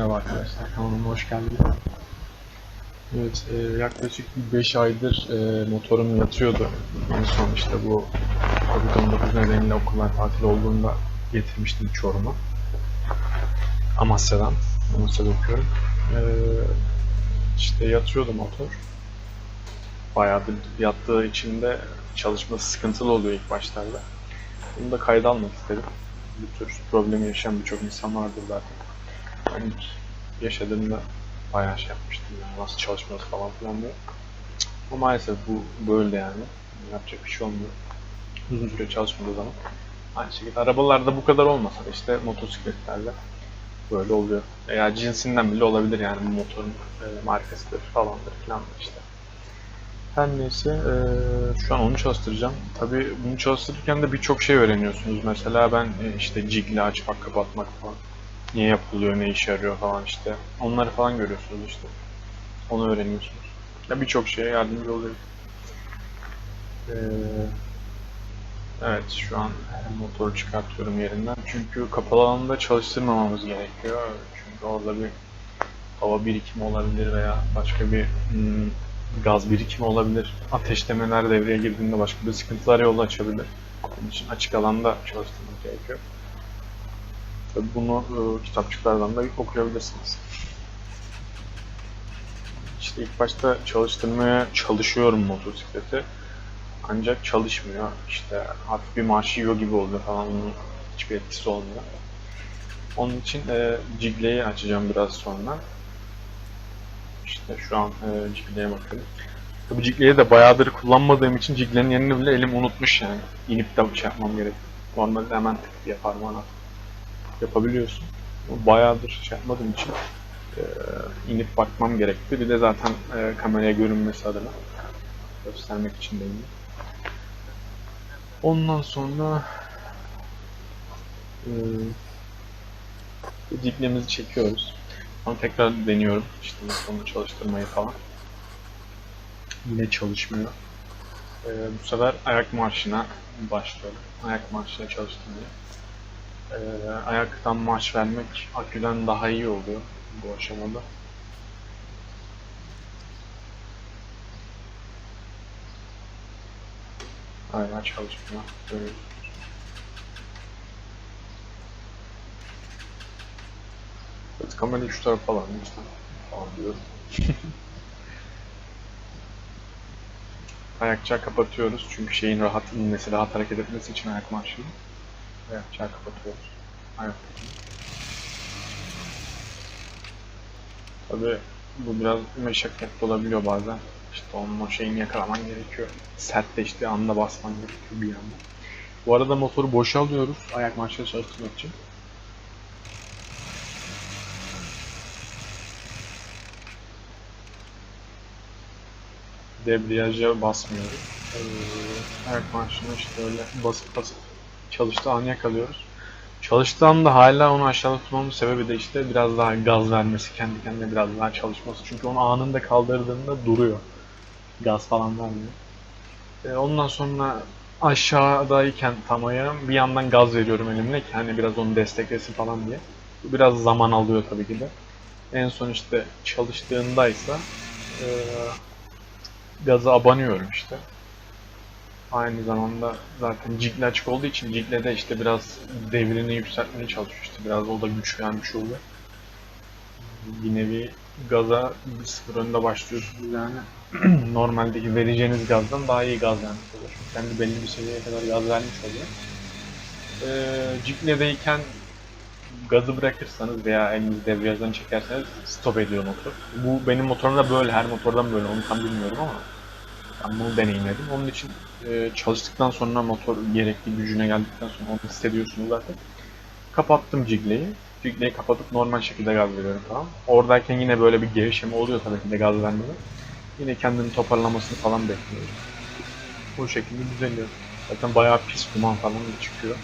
Merhaba arkadaşlar, kanalıma hoş geldiniz. Evet, e, yaklaşık 5 aydır e, motorum yatıyordu. En son işte bu Covid-19 nedeniyle okullar tatil olduğunda getirmiştim Çorum'a. Amasya'dan, Amasya'da okuyorum. E, işte yatıyordu motor. Bayağıdır yattığı için de çalışması sıkıntılı oluyor ilk başlarda. Bunu da kayda almak istedim. Bu tür problemi yaşayan birçok insan vardır zaten. İlk yaşadığımda bayağı şey yapmıştım yani nasıl çalışması falan filan diye. Ama maalesef bu böyle yani. Yapacak bir şey olmuyor. Uzun süre çalışmadığı zaman. Aynı şekilde arabalarda bu kadar olmasa da işte motosikletlerde böyle oluyor. Veya cinsinden bile olabilir yani bu motorun e, markasıdır falandır filandır işte. Her neyse e, şu an onu çalıştıracağım. Tabii bunu çalıştırırken de birçok şey öğreniyorsunuz. Mesela ben e, işte jigli açmak kapatmak falan niye yapılıyor, ne işe yarıyor falan işte. Onları falan görüyorsunuz işte. Onu öğreniyorsunuz. Ya birçok şeye yardımcı oluyor. Ee, evet şu an motoru çıkartıyorum yerinden. Çünkü kapalı alanda çalıştırmamamız gerekiyor. Çünkü orada bir hava birikimi olabilir veya başka bir hmm, gaz birikimi olabilir. Ateşlemeler devreye girdiğinde başka bir sıkıntılar yol açabilir. Onun için açık alanda çalıştırmak gerekiyor. Bunu e, kitapçıklardan da okuyabilirsiniz. İşte ilk başta çalıştırmaya çalışıyorum motosikleti. Ancak çalışmıyor. İşte hafif bir marş yiyor gibi oluyor falan. Bunun hiçbir etkisi olmuyor. Onun için e, Jigle'yi açacağım biraz sonra. İşte şu an e, Jigle'ye bakıyorum. Tabii Jigle'yi de bayağıdır kullanmadığım için Jigle'nin yerini bile elim unutmuş yani. İnip de şey yapmam gerek. Normalde hemen tık diye parmağına yapabiliyorsun. Bayağıdır şey yapmadığım için e, inip bakmam gerekti. Bir de zaten e, kameraya görünmesi adına göstermek için de. Ondan sonra e, diplemizi çekiyoruz. Ama tekrar deniyorum. İşte sonra çalıştırmayı falan. Yine çalışmıyor. E, bu sefer ayak marşına başlıyorum. Ayak marşına çalıştırmaya. Ee, ayaktan marş vermek aküden daha iyi oluyor bu aşamada. Hala çalışmıyor. Böyle. Evet, kamerayı şu tarafa alalım lütfen. Falan diyorum. Kapatıyoruz çünkü şeyin rahat inmesi, rahat hareket etmesi için ayak marşını. Ayakçağı kapatıyoruz. Ayak. Tabi bu biraz meşakkatli olabiliyor bazen. İşte onun o şeyini yakalaman gerekiyor. Sertleştiği anda basman gerekiyor bir anda. Bu arada motoru boşalıyoruz ayak marşları çalıştırmak için. Debriyaja basmıyoruz. Ee, ayak marşını işte öyle basıp basıp çalıştığı an yakalıyoruz. Çalıştığı anda hala onu aşağıda tutmamın sebebi de işte biraz daha gaz vermesi, kendi kendine biraz daha çalışması. Çünkü onu anında kaldırdığında duruyor. Gaz falan vermiyor. Ee, ondan sonra aşağıdayken tam ayağım bir yandan gaz veriyorum elimle ki hani biraz onu desteklesin falan diye. Bu biraz zaman alıyor tabii ki de. En son işte çalıştığındaysa e, gaza abanıyorum işte. Aynı zamanda zaten jigle açık olduğu için jigle de işte biraz devrini yükseltmeye çalışıyor işte biraz o da güç vermiş oluyor. Bir nevi gaza bir sıfır önde başlıyorsunuz yani normaldeki vereceğiniz gazdan daha iyi gaz vermiş oluyor. Kendi belli bir seviyeye kadar gaz vermiş oluyor. Ee, jigledeyken gazı bırakırsanız veya elinizi debriyajdan çekerseniz stop ediyor motor. Bu benim motorumda böyle, her motordan böyle onu tam bilmiyorum ama ben bunu deneyimledim. Onun için e, çalıştıktan sonra motor gerekli gücüne geldikten sonra onu hissediyorsunuz zaten. Kapattım jigleyi. Jigleyi kapatıp normal şekilde gaz veriyorum tamam. Oradayken yine böyle bir gevşeme oluyor tabii ki de gaz vermede. Yine kendini toparlamasını falan bekliyorum. Bu şekilde düzeliyor. Zaten bayağı pis duman falan da çıkıyor.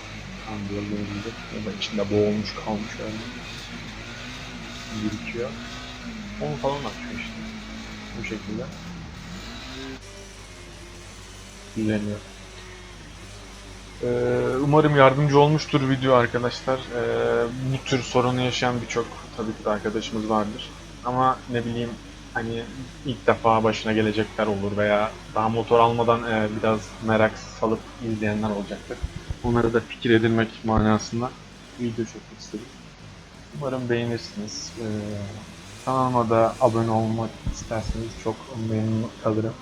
Gibi. O da içinde boğulmuş kalmış öyle. Birikiyor. Onu falan atıyor işte. Bu şekilde düzeliyor. Ee, umarım yardımcı olmuştur video arkadaşlar. Ee, bu tür sorunu yaşayan birçok tabii ki de arkadaşımız vardır. Ama ne bileyim hani ilk defa başına gelecekler olur veya daha motor almadan e, biraz merak salıp izleyenler olacaktır. Onlara da fikir edinmek manasında video çekmek istedim. Umarım beğenirsiniz. Ee, kanalıma da abone olmak isterseniz çok memnun kalırım.